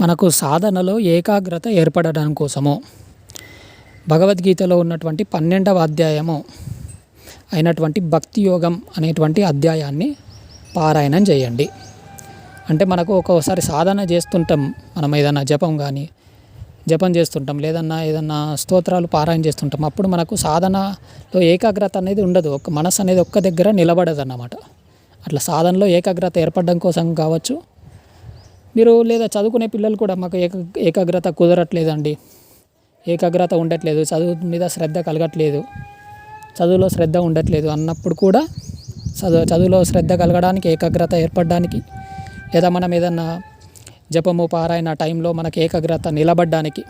మనకు సాధనలో ఏకాగ్రత ఏర్పడడం కోసము. భగవద్గీతలో ఉన్నటువంటి పన్నెండవ అధ్యాయము అయినటువంటి భక్తి యోగం అనేటువంటి అధ్యాయాన్ని పారాయణం చేయండి. అంటే మనకు ఒక్కోసారి సాధన చేస్తుంటాం మనం ఏదైనా జపం కానీ జపం చేస్తుంటాం లేదన్నా ఏదన్నా స్తోత్రాలు పారాయణ చేస్తుంటాం అప్పుడు మనకు సాధనలో ఏకాగ్రత అనేది ఉండదు. ఒక మనసు అనేది ఒక్క దగ్గర నిలబడదు అన్నమాట అట్లా సాధనలో ఏకాగ్రత ఏర్పడడం కోసం కావచ్చు మీరు లేదా చదువుకునే పిల్లలు కూడా మాకు ఏక ఏకాగ్రత కుదరట్లేదండి. ఏకాగ్రత ఉండట్లేదు. చదువు మీద శ్రద్ధ కలగట్లేదు. చదువులో శ్రద్ధ ఉండట్లేదు అన్నప్పుడు కూడా చదువు చదువులో శ్రద్ధ కలగడానికి ఏకాగ్రత ఏర్పడడానికి లేదా మనం ఏదన్నా జపము పారాయణ టైంలో మనకి ఏకాగ్రత నిలబడడానికి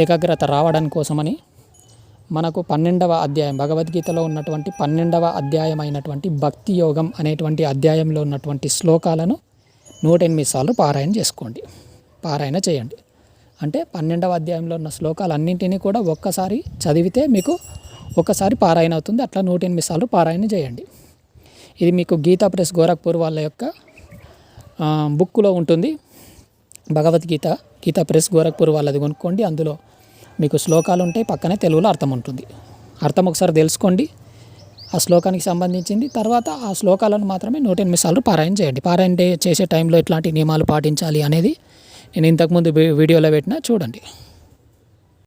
ఏకాగ్రత రావడం కోసమని మనకు పన్నెండవ అధ్యాయం భగవద్గీతలో ఉన్నటువంటి పన్నెండవ అధ్యాయం అయినటువంటి భక్తి యోగం అనేటువంటి అధ్యాయంలో ఉన్నటువంటి శ్లోకాలను నూట ఎనిమిది సార్లు పారాయణ చేసుకోండి. పారాయణ చేయండి. అంటే పన్నెండవ అధ్యాయంలో ఉన్న శ్లోకాలన్నింటినీ కూడా ఒక్కసారి చదివితే మీకు ఒక్కసారి పారాయణ అవుతుంది. అట్లా నూట ఎనిమిది సార్లు పారాయణ చేయండి. ఇది మీకు గీతా ప్రెస్ గోరఖ్పూర్ వాళ్ళ యొక్క బుక్లో ఉంటుంది. భగవద్గీత గీతా ప్రెస్ గోరఖ్పూర్ వాళ్ళది కొనుక్కోండి. అందులో మీకు శ్లోకాలు ఉంటాయి పక్కనే తెలుగులో అర్థం ఉంటుంది. అర్థం ఒకసారి తెలుసుకోండి. ఆ శ్లోకానికి సంబంధించింది. తర్వాత ఆ శ్లోకాలను మాత్రమే నూట ఎనిమిది సార్లు పారాయణ చేయండి. పారాయణ చేసే టైంలో ఎట్లాంటి నియమాలు పాటించాలి అనేది నేను ఇంతకుముందు వీడియోలో పెట్టినా చూడండి.